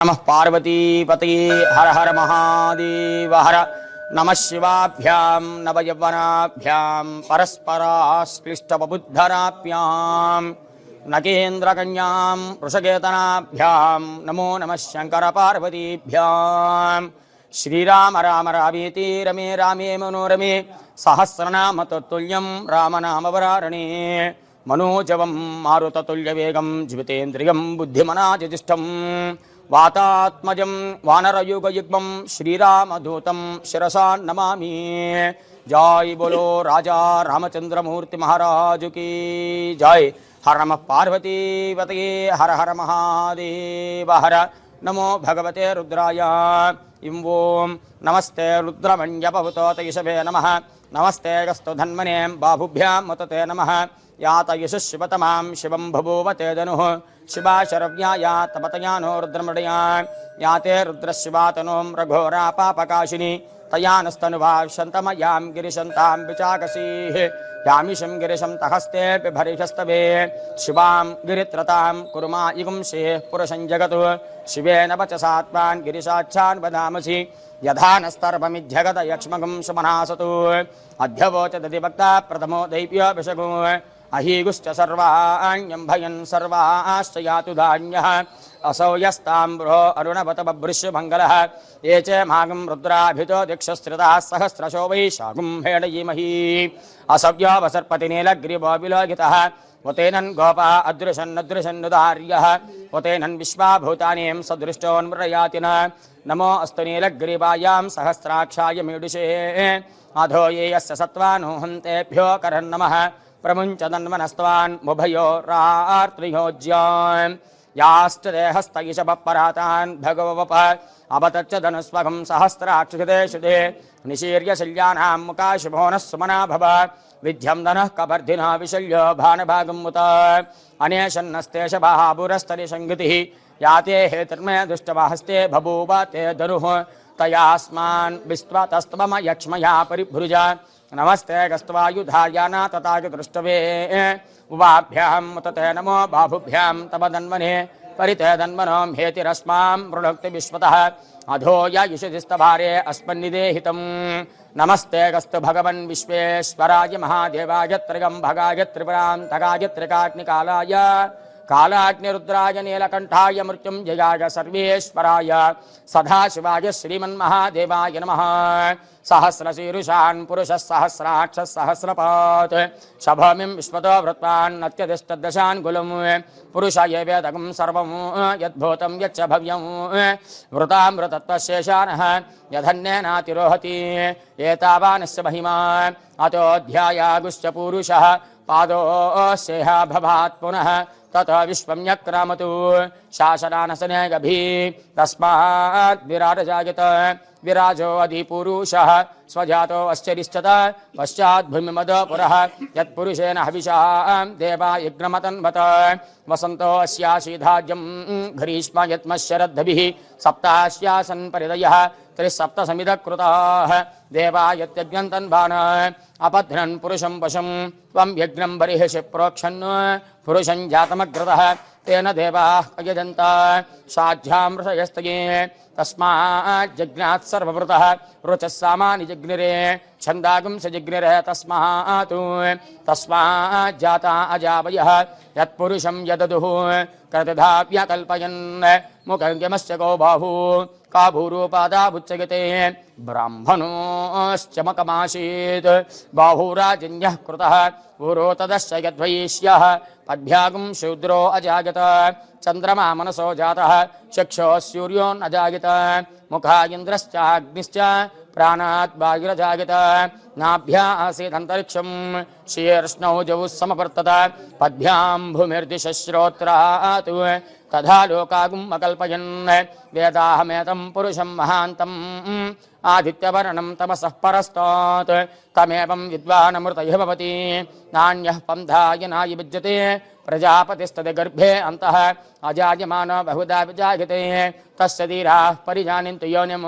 నమ పార్వతీపతి హర హర మహాదేవ హర నమ శివాభ్యాం నవయవనాభ్యాం పరస్పరాశ్లిష్టబుద్ధరాభ్యాం నకేంద్రకన్యాం వృషకేతనాభ్యాం నమో నమ శంకర పార్వతీభ్యాం శ్రీరామ రామ రామేతి రమే రామే మనోరమే సహస్రనామ తత్తుల్యం రామనామవరారణే మనోజవం మారుతతుల్యవేగం జీవితేంద్రియం బుద్ధిమనాజజిష్టం వాతాత్మజం వానరయుగయుగ్మం శ్రీరామదూతం శిరసా నమామి. జాయ్ బోలో రాజా రామచంద్రమూర్తి మహారాజుకి జాయ్. హర నమ పార్వతీపతయే హర హర మహాదేవ హర నమో భగవతే రుద్రాయ. ఇం ఓం నమస్తే రుద్రమణ్యపవతోతయుషభే నమ. నమస్తే గస్తు ధన్మనే బాహుభ్యాం మతతే నమ. యాత యశు శివతమాం శివం బభూవతే ధనుః శివాశరవ్యాయా తపతయానో రుద్రమృడయా యాతే రుద్రశివాతనోం రఘోరా పాపకాశిని తయానస్తనువా శంతమయాం గిరిశంతాం విచాకసీః యామిషం గిరిశం తహస్తే బిభరిషస్తవే శివాం గిరిత్రతాం కురుమా ఇగుంసే పురుషం జగతు శివేన వచసాత్మాన్ గిరిశాచ్ఛాన్ వదామసి యథా నస్తర్వమిధ్యగత యక్ష్మగం సుమనాసతు అధ్యవోచదతి భక్త ప్రథమో దైవ్యో విషగు అహీగుశ్చ अहीगुश्च सर्वाश्च यातु धान्यः। असौ यस्ताम्ब्रो अरुणवत बभृश्यमङ्गलः ये च मागं रुद्राभितो दिक्षस्त्रिताः सहस्रशो वै शागुम्भेणयीमही असव्यो वसर्पतिनीलग्रिवो विलोकितः वतेनन् गोपा अदृशन्नदृशन्नुदार्यः विश्वा विश्वाभूतानीं सदृष्टोन्मृयाति न नमो अस्तु नीलग्रीवायां सहस्राक्षाय मीडुषे। अधो ये यस्य सत्त्वानुहन्तेभ्यो करन्नमः प्रमुञ्चदन्वनस्त्वान् मुभयो रार्त्रियोज्याम् याश्च देहस्तैषपरातान् भगवप अपतच्च धनुस्वगं सहस्राक्षिते शुदे निशीर्य शल्यानां नः सुमना भव विध्यं धनः कपर्धिनः विशल्यो भानभागं मुत अनेशन्नस्ते शभापुरस्तरिसङ्गतिः याते हेतुर्मे दुष्टवाहस्ते बभूव ते धनुः तयास्मान् विस्त्वतस्त्वम यक्ष्मया परिभृज नमस्ते गस्त्वायुधायाना तथा दृष्टवे उवाभ्यां मुतते नमो बाहुभ्यां तव धन्मने परिते धन्मनो हेतिरस्मां मृणक्ति विश्वतः अधो युषधिस्तभारे अस्मन्निदेहितं नमस्ते गस्तु भगवन् विश्वेश्वराय महादेवाय त्रिगम्भगाय त्रिपुरान्तकाय त्रिकाग्निकालाय कालाग्निरुद्राय नीलकण्ठाय मृत्युञ्जयाय सर्वेश्वराय सदाशिवाय श्रीमन्महादेवाय नमः। सहस्रशीरुषान् पुरुषः सहस्राक्षः सहस्रपात्। शभमिं विश्वतो वृत्वान्नत्यतिष्ठदशान् गुलम् पुरुषाय वेदकं सर्वं यद्भूतं यच्च भव्यं। वृतामृतत्वशेषानः यधन्येनातिरोहति एतावानस्य महिमा। अतोऽध्यायागुश्च पुरुषः। पादोऽस्येह भवात् पुनः तत विश्वं न्यक्रामतु शासनानसने गभी। तस्मात् विराटजायत। विराजो अधिपुरुषः। स्वजातो अश्चरिष्ठत पश्चाद्भूमिमद पुरः। यत्पुरुषेण हविषां। देवा यज्ञमतन्वत वसन्तो अस्याशीधाज्यं घरीष्म यत्मशरद्भिः सप्तास्यासन् परिदयः। त्रिसप्तसमिधकृताः देवा यत्यज्ञन्तन्वान अपध्रन् पुरुषं वशं। त्वं यज्ञं बर्हिषि प्रोक्षन् पुरुषं जातमग्रतः तेन देवाः अयजन्त साध्यामृषयस्तये। तस्माज्जज्ञात् सर्ववृतः। रुचः सामानि जग्निरे। छन्दागं स जग्निरे तस्मात्। तस्माज्जाता अजावयः। यत्पुरुषं यददुः। कृतधाव्यकल्पयन्। मुखङ्गमश्च गो बाहू का भूरूपादाबुच्चयते ब्राह्मणोश्चमकमासीत् बाहुराजन्यः कृतः पुरो तदश्च यद्वैष्यः पद्भ्यागं शूद्रो अजागत चन्द्रमा मनसो जातः चक्षुः सूर्योन्नजागत मुखा इन्द्रश्चाग्निश्च प्राणात् वायुरजागत नाभ्या आसीदन्तरिक्षं शीर्ष्णौ जौः समवर्तत। पद्भ्यां भूमिर्दिशश्रोत्रात्। तथा लोकागुम् अकल्पयन् वेदाहमेतं पुरुषं महान्तम् आदित्यवर्णं तमसः परस्तात्। तमेवं विद्वानमृतयः भवति। नान्यः पन्थाय नायि विद्यते। प्रजापतिस्तदगर्भे अंत अजाजम बहुधा विजाते तस्य धीराः परिजानीन्तु योनिम्।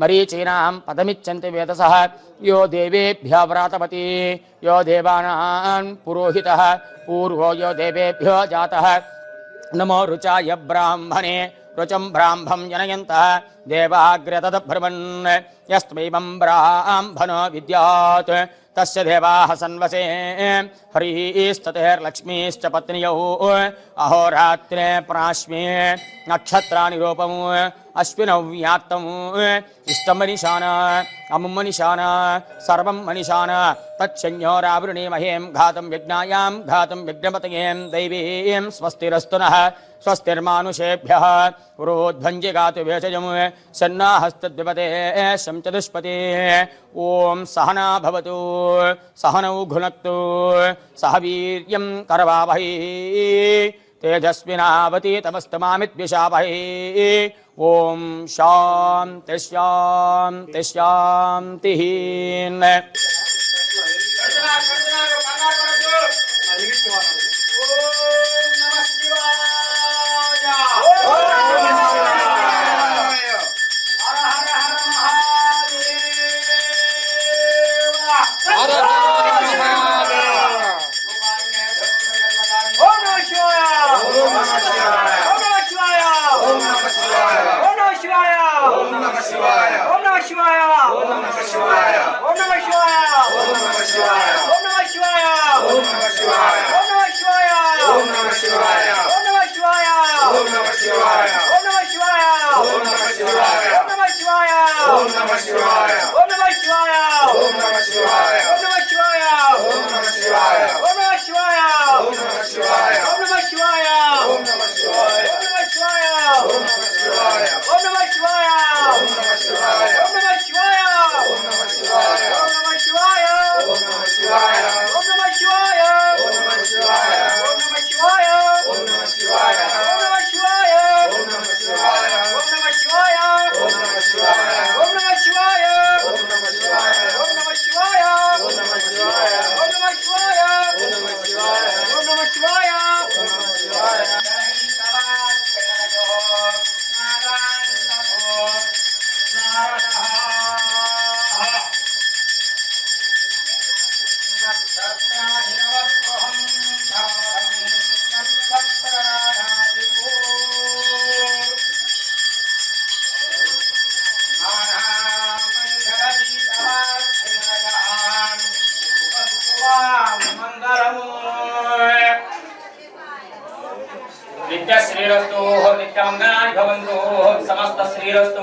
मरीचीना पदमिच्छन्ति वेदस। यो देभ्य व्रातपति। यो देवानां पुरोहितः। पूर्वो यो देभ्यो जाता। नमो रुचाय ब्राह्मणे। रुचं ब्राह्मं जनयन्तः। देवाग्र्यतदभ्रमन्। यस्म ब्राह्मण विद्या तस्य देवाः सन्वसे। हरिस्ततेर्लक्ष्मीश्च पत्न्यौ। अहोरात्रे प्राश्मे नक्षत्राणि रूपम्। అశ్వినవ్యాత్తము ఇష్టమనిషాన అముం మనిషాన సర్వం మనిషాన తచ్చోరావృణీమహేం ఘాతం యజ్ఞాయాం ఘాతం యజ్ఞపతయేం దైవీం స్వస్తిరస్తున స్వస్తిర్మానుషేభ్య ఉరోధ్వంజిగాతు వేషజం సన్నాహస్తద్విపతే శంచదుష్పతి ఓం సహనా భవతు సహనౌ ఘునక్తు సహ వీర్యం కరవావహీ तेजस्विनावती तमस्तमामित्विषावहे ॐ शां तिश्यां तिश्यां तिहीन् మంగళాన్ని భవంతు సమస్త శ్రీరస్తు